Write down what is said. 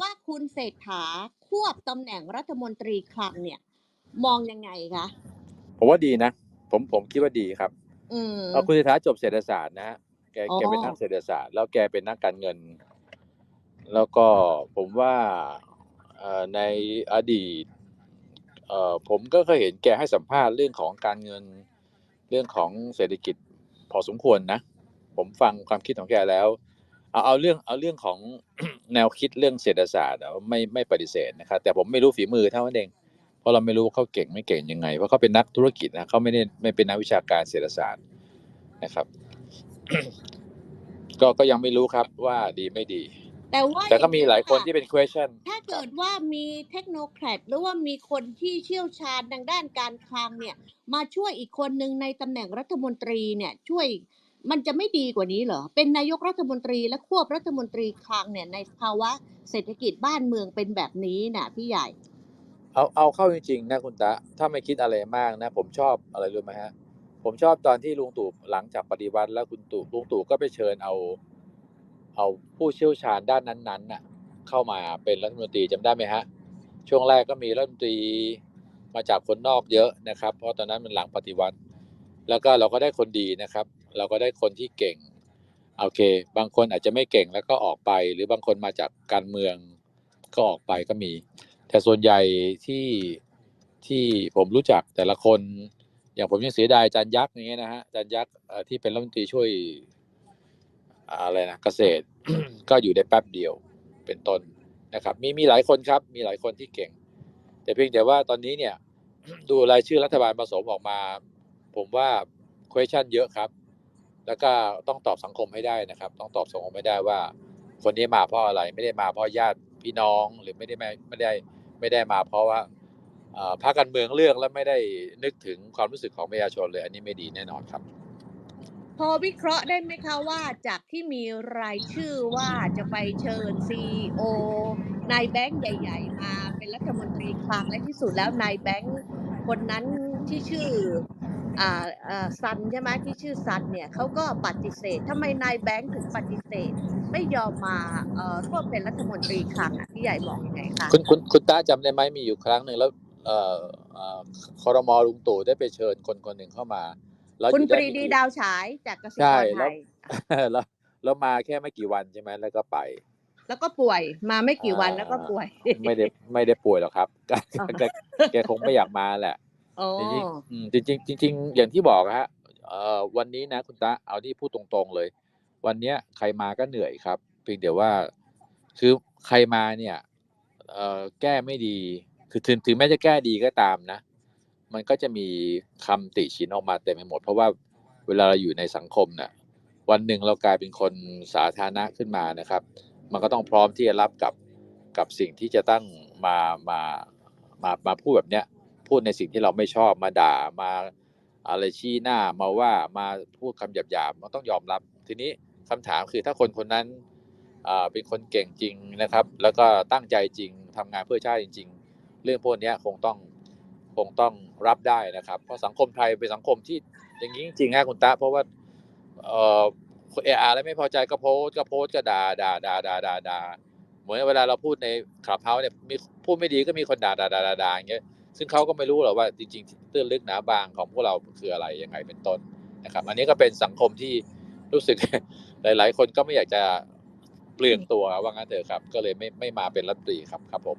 ว่าคุณเศรษฐาควบตำแหน่งรัฐมนตรีคลังเนี่ย มองยังไงคะผมว่าดีนะ ผมผมคิดว่าดีครับอืมเอาคุณเศรษฐาจบเศรษฐศาสตร์นะฮะแกอ๋อแกเป็นนักเศรษฐศาสตร์ แล้วแกเป็นนักการเงิน แล้วก็ผมว่าเอ่อในอดีตเอ่อผมก็เคยเห็นแกให้สัมภาษณ์เรื่องของการเงินเรื่องของเศรษฐกิจพอสมควรนะ ผมฟังความคิดของแกแล้ว เอาเอาเรื่องเอาเรื่องของแนวคิดเรื่องเศรษฐศาสตร์อะไม่ไม่ปฏิเสธนะครับแต่ผมไม่รู้ฝีมือเท่านั้นเองเพราะเราไม่รู้ว่าเขาเก่งไม่เก่งยังไงเพราะเขาเป็นนักธุรกิจนะเขาไม่ได้ไม่เป็นนักวิชาการเศรษฐศาสตร์นะครับ ก็ก็ยังไม่รู้ครับว่าดีไม่ดี แต่ว่าแต่ก็มีหลายคนค่ะที่เป็น question ถ้าเกิดว่ามีเทคโนแครดหรือว่ามีคนที่เชี่ยวชาญทางด้านการคลังเนี่ย มาช่วยอีกคนหนึ่งในตำแหน่งรัฐมนตรีเนี่ยช่วย มันจะไม่ดีกว่านี้เหรอ เป็นนายกรัฐมนตรีและควบรัฐมนตรีคลังเนี่ยในภาวะเศรษฐกิจบ้านเมืองเป็นแบบนี้น่ะพี่ใหญ่ เอาเอาเข้าจริงๆนะคุณตาถ้าไม่คิดอะไรมากนะ ผมชอบอะไรรู้ไหมฮะ ผมชอบตอนที่ลุงตู่หลังจากปฏิวัติ แล้วคุณตู่ลุงตู่ก็ไปเชิญเอา เอาผู้เชี่ยวชาญด้านนั้นๆน่ะ เข้ามาเป็นรัฐมนตรีจำได้ไหมฮะ ช่วงแรกก็มีรัฐมนตรีมาจากคนนอกเยอะนะครับ เพราะตอนนั้นมันหลังปฏิวัติ แล้วก็เราก็ได้คนดีนะครับ เราก็ได้คนที่เก่งโอเค บางคนอาจจะไม่เก่งแล้วก็ออกไป หรือบางคนมาจากการเมืองก็ออกไปก็มี แต่ส่วนใหญ่ที่ที่ผมรู้จักแต่ละคน อย่างผมยังเสียดายจารย์ยักษ์อย่างเงี้ยนะฮะจารย์ยักษ์ที่เป็นรัฐมนตรีช่วยอ่าอะไรนะเกษตรก็อยู่ได้แป๊บเดียวเป็นต้นนะครับ มีมีหลายคนครับ มีหลายคนที่เก่ง แต่เพียงแต่ว่าตอนนี้เนี่ย ดูรายชื่อรัฐบาลผสมออกมา ผมว่า question เยอะครับ แล้วก็ต้องตอบสังคมให้ได้นะครับ ต้องตอบสังคมให้ได้ว่า คนนี้มาเพราะอะไร ไม่ได้มาเพราะญาติพี่น้องหรือไม่ได้ไม่ไม่ได้ไม่ได้มาเพราะว่าพรรคการเมืองเลือกแล้วไม่ได้นึกถึงความรู้สึกของประชาชนเลย อันนี้ไม่ดีแน่นอนครับ พอวิเคราะห์ได้ไหมคะว่าจากที่มีรายชื่อว่าจะไปเชิญซีโอนายแบงค์ใหญ่ ๆ มาเป็นรัฐมนตรีคลังและที่สุดแล้วนายแบงค์คนนั้นที่ชื่อ ซันใช่ไหมที่ชื่อซันเนี่ยเขาก็ปฏิเสธทำไมนายแบงค์ถึงปฏิเสธ ไม่ยอมมาเอ่อร่วมเป็นรัฐมนตรีคลังอะพี่ใหญ่มองยังไงคะคุณคุณคุณตาจำได้ไหมมีอยู่ครั้งหนึ่งแล้วเอ่อเอ่อคอรมอลุงตู่ได้ไปเชิญคนคนหนึ่งเข้ามาแล้วคุณอยู่ปได้รีไม่ดีกี่ดาวฉายจากกสิใช่กรไทแล้วยแล้วแล้วมาแค่ไม่กี่วันใช่ไหมแล้วก็ไป แล้วก็ป่วยมาไม่กี่วันแล้วก็ป่วย ไม่ได้ไม่ได้ป่วยหรอกครับแกแกแกคงไม่อยากมาแหละโอ้ จริงจริงจริงอย่างที่บอกฮะเอ่อวันนี้นะคุณตาเอาที่พูดตรงๆเลย วันเนี้ยใครมาก็เหนื่อยครับเพียงแต่ว่าคือใครมาเนี่ยเอ่อแก้ไม่ดี คือถึงถึงแม้จะแก้ดีก็ตามนะ มันก็จะมีคำติชินออกมาเต็มไปหมด เพราะว่าเวลาเราอยู่ในสังคมเนี่ยวันหนึ่งเรากลายเป็นคนสาธารณะขึ้นมานะครับ มันก็ต้องพร้อมที่จะรับกับกับสิ่งที่จะตั้งมามามามาพูดแบบเนี้ย พูดในสิ่งที่เราไม่ชอบมาด่ามาอะไรชี้หน้ามาว่ามาพูดคำหยาบๆมันต้องยอมรับ ทีนี้คำถามคือถ้าคนคนนั้นเป็นคนเก่งจริงนะครับ แล้วก็ตั้งใจจริงทำงานเพื่อชาติจริง ๆ เรื่องพวกนี้คงต้องคงต้องรับได้นะครับ เพราะสังคมไทยเป็นสังคมที่อย่างนี้จริงๆฮะคุณตาเพราะว่าเออเออาแล้วไม่พอใจก็โพสก็โพสก็ด่าด่าด่าด่าด่าด่าเหมือนเวลาเราพูดในขับเฮาเนี่ยมีพูดไม่ดีก็มีคนด่าด่าด่าด่าอย่างเงี้ย ซึ่งเขาก็ไม่รู้หรอกว่าจริงๆตื้นลึกหนาบางของพวกเราคืออะไรยังไงเป็นต้นนะครับ อันนี้ก็เป็นสังคมที่รู้สึกหลาย ๆ คนก็ไม่อยากจะเปลืองตัวว่างั้นเถอะครับ ก็เลยไม่ไม่มาเป็นรัฐมนตรีครับครับผม